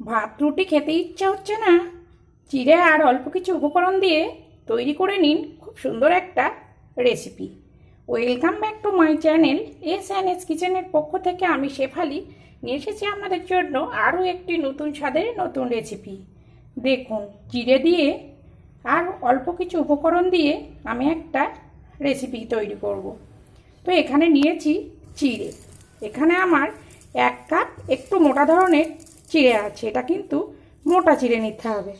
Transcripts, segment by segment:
ভাত, রুটি খেতে ইচ্ছা হচ্ছে না। চিড়ে আর অল্প কিছু উপকরণ দিয়ে তৈরি করে নিন খুব সুন্দর একটা recipe welcome back to my channel S and S কিচেনের পক্ষ থেকে আমি শেফালি। নিয়ে এসেছি আপনাদের জন্য আরও একটি নতুন স্বাদের নতুন রেসিপি দেখুন, চিড়ে দিয়ে আর অল্প কিছু উপকরণ দিয়ে আমি একটা রেসিপি তৈরি করব। তো এখানে নিয়েছি চিড়ে। এখানে আমার এক কাপ একটু মোটা ধরনের চিড়ে আছে, এটা কিন্তু মোটা চিড়ে নিতে হবে।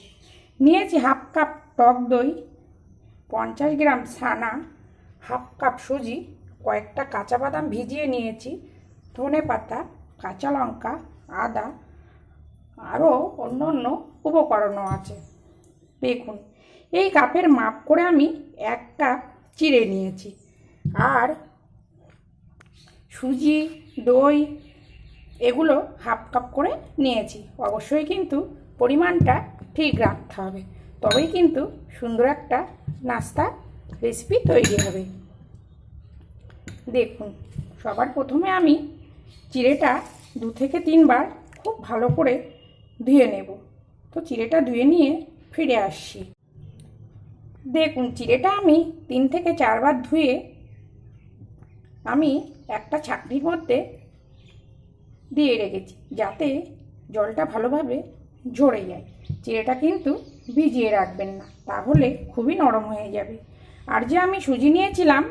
নিয়েছি হাফ কাপ টক দই, পঞ্চাশ গ্রাম ছানা, হাফ কাপ সুজি, কয়েকটা কাঁচা বাদাম ভিজিয়ে নিয়েছি, ধনে পাতা, কাঁচা লঙ্কা, আদা, আরও অন্য অন্য উপকরণও আছে। দেখুন, এই কাপের মাপ করে আমি এক কাপ চিড়ে নিয়েছি। আর সুজি, দই এগুলো হাফ কাপ করে নিয়েছি। অবশ্যই কিন্তু পরিমাণটা ঠিক রাখতে হবে। তবেই কিন্তু সুন্দর একটা নাস্তা রেসিপি তৈরি হবে। দেখুন, সবার প্রথমে আমি চিড়েটা দু থেকে তিনবার খুব ভালো করে ধুয়ে নেব। তো চিড়েটা ধুয়ে নিয়ে ফিরে আসছি। দেখুন, চিড়েটা আমি তিন থেকে চারবার ধুয়ে আমি একটা ছাকনির মধ্যে দিয়ে রেখেছি, যাতে জলটা ভালোভাবে ঝরে যায়। চিড়েটা কিন্তু ভিজিয়ে রাখবেন না, তাহলে খুবই নরম হয়ে যাবে। আর যে আমি সুজি নিয়েছিলাম,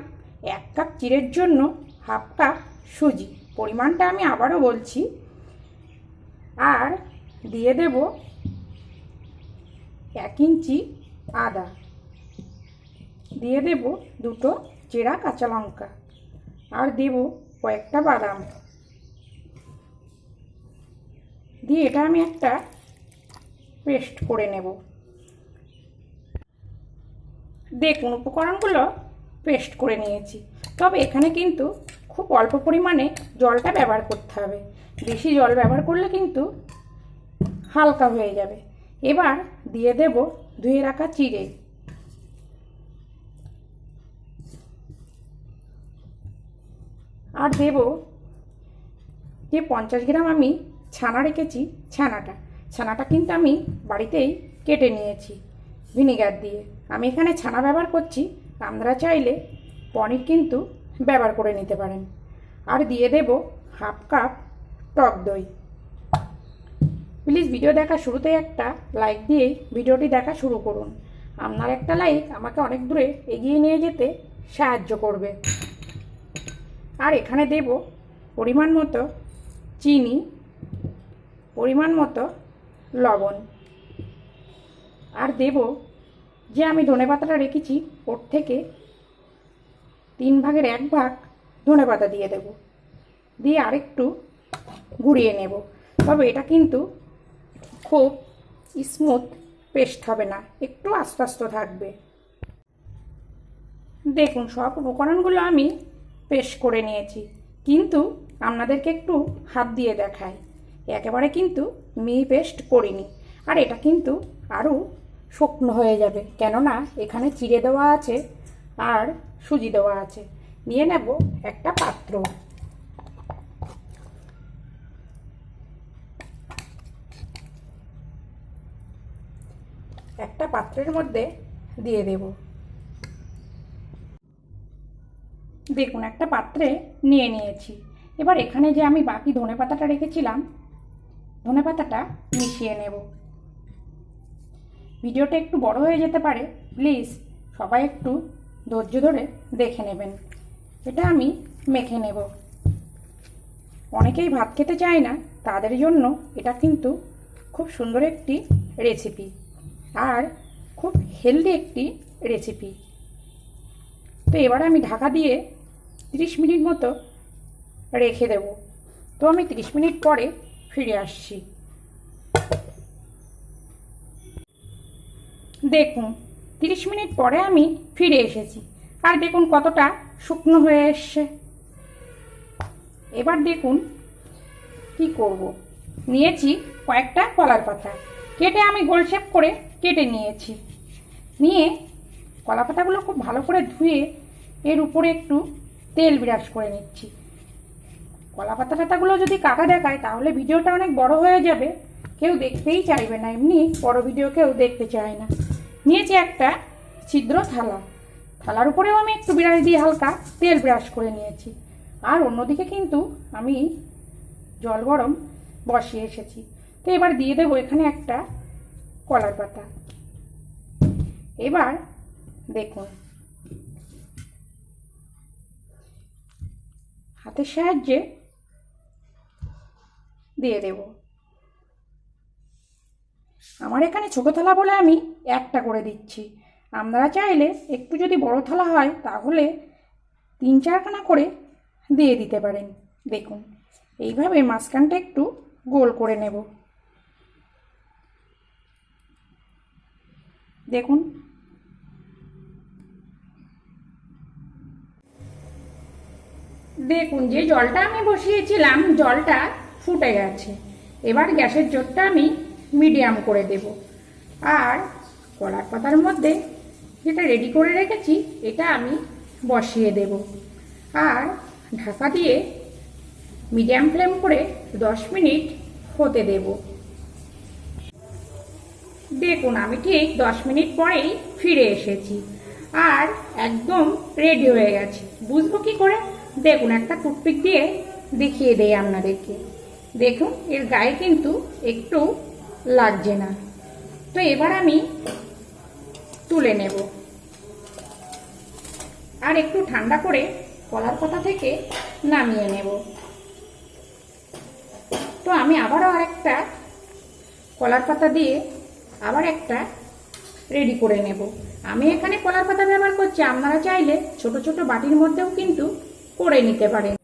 এক কাপ চিড়ের জন্য হাফ কাপ সুজি। পরিমাণটা আমি আবারও বলছি। আর দিয়ে দেব এক ইঞ্চি আদা। দিয়ে দেব দুটো চেরা কাঁচা লঙ্কা। আর দেব কয়েকটা বাদাম। দিয়ে এটা আমি একটা পেস্ট করে নেব। দেখুন, উপকরণগুলো পেস্ট করে নিয়েছি। তবে এখানে কিন্তু খুব অল্প পরিমাণে জলটা ব্যবহার করতে হবে। বেশি জল ব্যবহার করলে কিন্তু হালকা হয়ে যাবে। এবার দিয়ে দেব ধুয়ে রাখা চিড়ে। আর দেব যে পঞ্চাশ গ্রাম আমি ছানা রেখেছি, ছানাটা। ছানাটা কিন্তু আমি বাড়িতেই কেটে নিয়েছি ভিনিগার দিয়ে। আমি এখানে ছানা ব্যবহার করছি, আপনারা চাইলে পনির কিন্তু ব্যবহার করে নিতে পারেন। আর দিয়ে দেব হাফ কাপ টক দই। প্লিজ ভিডিও দেখা শুরুতে একটা লাইক দিয়েই ভিডিওটি দেখা শুরু করুন। আপনার একটা লাইক আমাকে অনেক দূরে এগিয়ে নিয়ে যেতে সাহায্য করবে। আর এখানে দেব পরিমাণ মতো চিনি। পরিমাণ মতো লবণ। আর দেব যে আমি ধনে পাতাটা রেখেছি, ওর থেকে তিন ভাগের এক ভাগ ধনে পাতা দিয়ে দেব। দিয়ে আরেকটু গুঁড়িয়ে নেব। তবে এটা কিন্তু খুব স্মুথ পেস্ট হবে না, একটু আস্তে আস্তে থাকবে। দেখুন, সব উপকরণগুলো আমি পেস্ট করে নিয়েছি। কিন্তু আপনাদেরকে একটু হাত দিয়ে দেখাই। একেবারে কিন্তু মিহি পেস্ট করিনি। আর এটা কিন্তু আরও শুকনো হয়ে যাবে। কেননা এখানে চিড়ে দেওয়া আছে আর সুজি দেওয়া আছে। নিয়ে নেব একটা পাত্র। একটা পাত্রের মধ্যে দিয়ে দেব। দেখুন, একটা পাত্রে নিয়ে নিয়েছি। এবার এখানে যে আমি বাকি ধনে পাতাটা রেখেছিলাম ধনে পাতাটা মিশিয়ে নেব। ভিডিওটা একটু বড় হয়ে যেতে পারে, প্লিজ সবাই একটু ধৈর্য ধরে দেখে নেবেন। এটা আমি মেখে নেব। অনেকেই ভাত খেতে চায় না, তাদের জন্য এটা কিন্তু খুব সুন্দর একটি রেসিপি আর খুব হেলদি একটি রেসিপি তো এবার আমি ঢাকা দিয়ে তিরিশ মিনিট মতো রেখে দেব। তো আমি তিরিশ মিনিট পরে ফিরে আসছি। দেখুন, তিরিশ মিনিট পরে আমি ফিরে এসেছি। আর দেখুন কতটা শুকনো হয়ে এসছে। এবার দেখুন কি করব। নিয়েছি কয়েকটা কলার পাতা। কেটে আমি গোল শেপ করে কেটে নিয়েছি। নিয়ে কলা পাতাগুলো খুব ভালো করে ধুয়ে এর উপরে একটু তেল বিরাজ করে নিচ্ছি। কলা পাতা টাতাগুলো যদি কাকা দেখায়, তাহলে ভিডিওটা অনেক বড় হয়ে যাবে। কেউ দেখতেই চাইবে না, এমনি বড় ভিডিও কেউ দেখতে চায় না। নিয়েছি একটা ছিদ্র থালা। থালার উপরেও আমি একটু বিড়াল দিয়ে হালকা তেল ব্রাশ করে নিয়েছি। আর অন্যদিকে কিন্তু আমি জল গরম বসিয়ে এসেছি। তো এবার দিয়ে দেবো এখানে একটা কলার পাতা। এবার দেখুন। হাতের সাহায্যে দিয়ে দেব। আমার এখানে ছোটো থালা বলে আমি একটা করে দিচ্ছি। আপনারা চাইলে একটু যদি বড় থালা হয়, তাহলে তিন চারখানা করে দিয়ে দিতে পারেন। দেখুন, এইভাবে মাঝখানটা একটু গোল করে নেব। দেখুন। দেখুন, যে জলটা আমি বসিয়েছিলাম, জলটা ফুটে গেছে। এবার গ্যাসের জোরটা আমি মিডিয়াম করে দেব। আর কলার পাতার মধ্যে যেটা রেডি করে রেখেছি, এটা আমি বসিয়ে দেব। আর ঢাকা দিয়ে মিডিয়াম ফ্লেম করে দশ মিনিট হতে দেব। দেখুন, আমি ঠিক দশ মিনিট পরেই ফিরে এসেছি। আর একদম রেডি হয়ে গেছে। বুঝব কি করে? দেখুন, একটা টুথপিক দিয়ে দেখিয়ে দেই আপনাদেরকে। দেখুন, এর গায়ে কিন্তু একটু লাগছে না। তো এবার আমি তুলে নেব। আর একটু ঠান্ডা করে কলার পাতা থেকে নামিয়ে নেব। তো আমি আবারও আরেকটা কলার পাতা দিয়ে আবার একটা রেডি করে নেব। আমি এখানে কলার পাতা ব্যবহার করছি, আপনারা চাইলে ছোট ছোট বাটির মধ্যেও কিন্তু করে নিতে পারেন।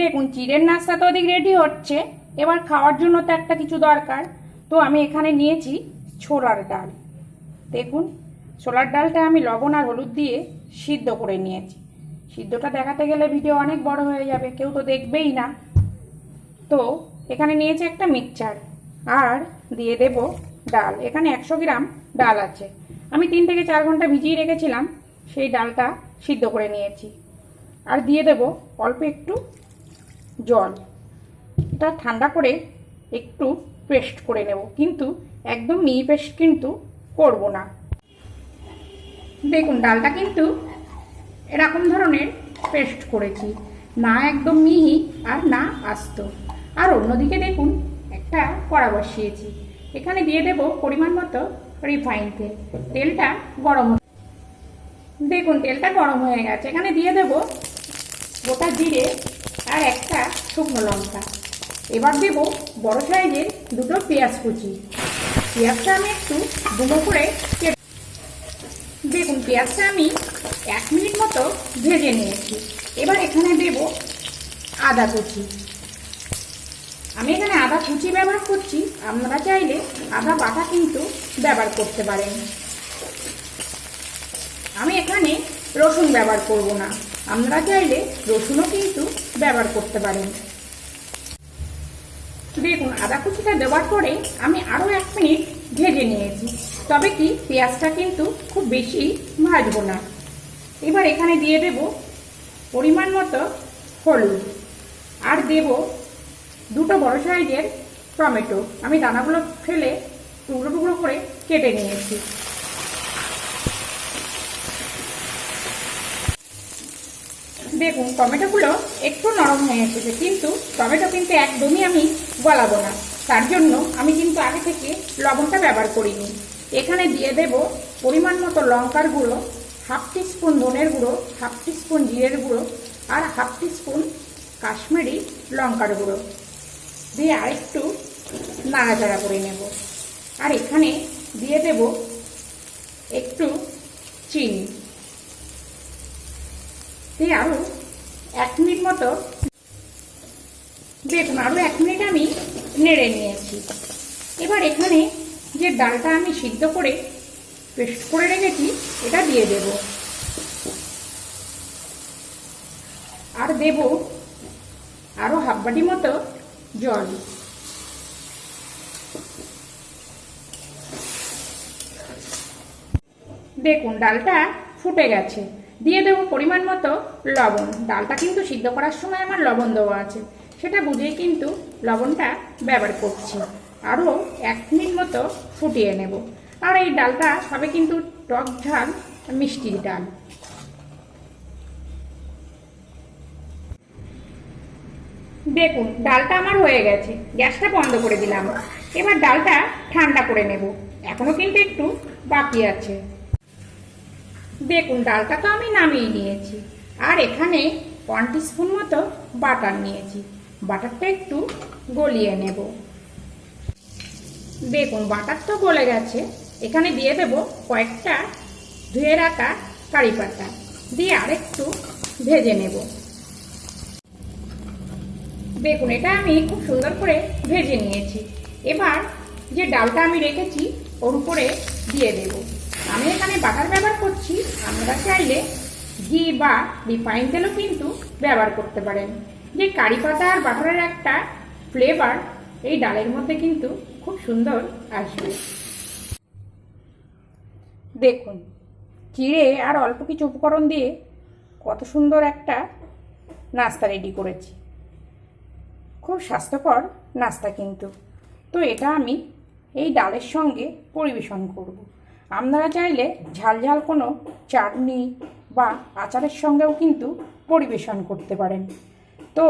দেখুন, চিড়ের নাস্তা তো ওদিক রেডি হচ্ছে। এবার খাওয়ার জন্য তো একটা কিছু দরকার। তো আমি এখানে নিয়েছি ছোলার ডাল। দেখুন, ছোলার ডালটা আমি লবণ আর হলুদ দিয়ে সিদ্ধ করে নিয়েছি। সিদ্ধটা দেখাতে গেলে ভিডিও অনেক বড় হয়ে যাবে, কেউ তো দেখবেই না। তো, এখানে নিয়েছি একটা মিক্সচার আর দিয়ে দেব ডাল। এখানে একশো গ্রাম ডাল আছে। আমি তিন থেকে চার ঘণ্টা ভিজিয়ে রেখেছিলাম, সেই ডালটা সিদ্ধ করে নিয়েছি। আর দিয়ে দেব অল্প একটু জল। এটা ঠান্ডা করে একটু পেস্ট করে নেব। কিন্তু একদম মিহি পেস্ট কিন্তু করব না। দেখুন, ডালটা কিন্তু এরকম ধরনের পেস্ট করেছি। না একদম মিহি আর না আস্ত। আর অন্যদিকে দেখুন, একটা কড়া বসিয়েছি। এখানে দিয়ে দেব পরিমাণ মতো রিফাইন তেল। তেলটা গরম দেখুন, তেলটা গরম হয়ে গেছে। এখানে দিয়ে দেব গোটা জিরে আর একটা শুকনো লঙ্কা। এবার দেব বড় সাইজের দুটো পেঁয়াজ কুচি। পেঁয়াজটা আমি একটু ডুমো করে দেখুন, পেঁয়াজটা আমি এক মিনিট মতো ভেজে নিয়েছি। এবার এখানে দেব আদা কুচি। আমি এখানে আদা কুচি ব্যবহার করছি। আপনারা চাইলে আদা বাটা কিন্তু ব্যবহার করতে পারেন। আমি এখানে রসুন ব্যবহার করব না। আপনারা চাইলে রসুনও কিন্তু ব্যবহার করতে পারেন। দেখুন, আদা কুচিটা দেওয়ার পরে আমি আরও এক মিনিট ভেজে নিয়েছি। তবে কি, পেঁয়াজটা কিন্তু খুব বেশি ভাজবো না। এবার এখানে দিয়ে দেব পরিমাণ মতো হলুদ। আর দেব দুটো বড় সাইজের টমেটো। আমি দানাগুলো ফেলে টুকরো টুকরো করে কেটে নিয়েছি। দেখুন টমেটোগুলো একটু নরম হয়ে এসেছে, কিন্তু টমেটো কিন্তু একদমই আমি গলাবো না। তার জন্য আমি কিন্তু আগে থেকে লবণটা ব্যবহার করিনি। এখানে দিয়ে দেব পরিমাণ মতো লঙ্কার গুঁড়ো, হাফ টিস্পুন ধনের গুঁড়ো, হাফ টিস্পুন জিরের গুঁড়ো আর হাফ টিস্পুন কাশ্মীরি লঙ্কার গুঁড়ো। দিয়ে আরেকটু নাড়াচাড়া করে নেব। আর এখানে দিয়ে দেব একটু চিনি। দিয়ে আরও এক মিনিট মতো। দেখুন আরও এক মিনিট আমি নেড়ে নিয়েছি। এবার এখানে যে ডালটা আমি সিদ্ধ করে পেস্ট করে রেখেছি, এটা দিয়ে দেব। আর দেব আরও হাফ বাটি মতো জল। দেখুন, ডালটা ফুটে গেছে। দিয়ে দেবো পরিমাণ মতো লবণ। ডালটা কিন্তু সিদ্ধ করার সময় আমার লবণ দেওয়া আছে। সেটা বুঝেই কিন্তু লবণটা ব্যবহার করছি। আরও এক মিনিট মতো ফুটিয়ে নেব। আর এই ডালটা হবে কিন্তু টক ঝাল মিষ্টির ডাল। দেখুন, ডালটা আমার হয়ে গেছে। গ্যাসটা বন্ধ করে দিলাম। এবার ডালটা ঠান্ডা করে নেব। এখনও কিন্তু একটু বাকি আছে। দেখুন ডালটা তো আমি নামিয়ে নিয়েছি। আর এখানে ওয়ান স্পুন মতো বাটার নিয়েছি। বাটারটা একটু গলিয়ে নেব। দেখুন বাটার তো গলে গেছে। এখানে দিয়ে দেব কয়েকটা ধুয়ে রাখা কারি পাতা। দিয়ে আরেকটু ভেজে নেব। দেখুন এটা আমি খুব সুন্দর করে ভেজে নিয়েছি। এবার যে ডালটা আমি রেখেছি, ওর উপরে দিয়ে দেব। আমি এখানে বাটার ব্যবহার করছি, আপনারা চাইলে ঘি বা রিফাইন তেলও কিন্তু ব্যবহার করতে পারেন। যে কারি পাতা আর বাটারের একটা ফ্লেভার এই ডালের মধ্যে কিন্তু খুব সুন্দর আসবে। দেখুন, চিড়ে আর অল্প কিছু উপকরণ দিয়ে কত সুন্দর একটা নাস্তা রেডি করেছি। খুব স্বাস্থ্যকর নাস্তা কিন্তু। তো এটা আমি এই ডালের সঙ্গে পরিবেশন করব। আপনারা চাইলে ঝাল ঝাল কোনো চাটনি বা আচারের সঙ্গেও কিন্তু পরিবেশন করতে পারেন। তো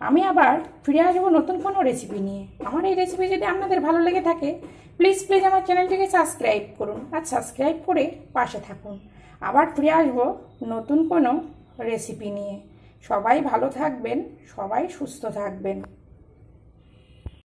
আমি আবার ফিরে আসব নতুন কোনো রেসিপি নিয়ে। আমার এই রেসিপি যদি আপনাদের ভালো লেগে থাকে প্লিজ প্লিজ আমার চ্যানেলটিকে সাবস্ক্রাইব করুন আর সাবস্ক্রাইব করে পাশে থাকুন। আবার ফিরে আসব নতুন কোনো রেসিপি নিয়ে। সবাই ভালো থাকবেন, সবাই সুস্থ থাকবেন।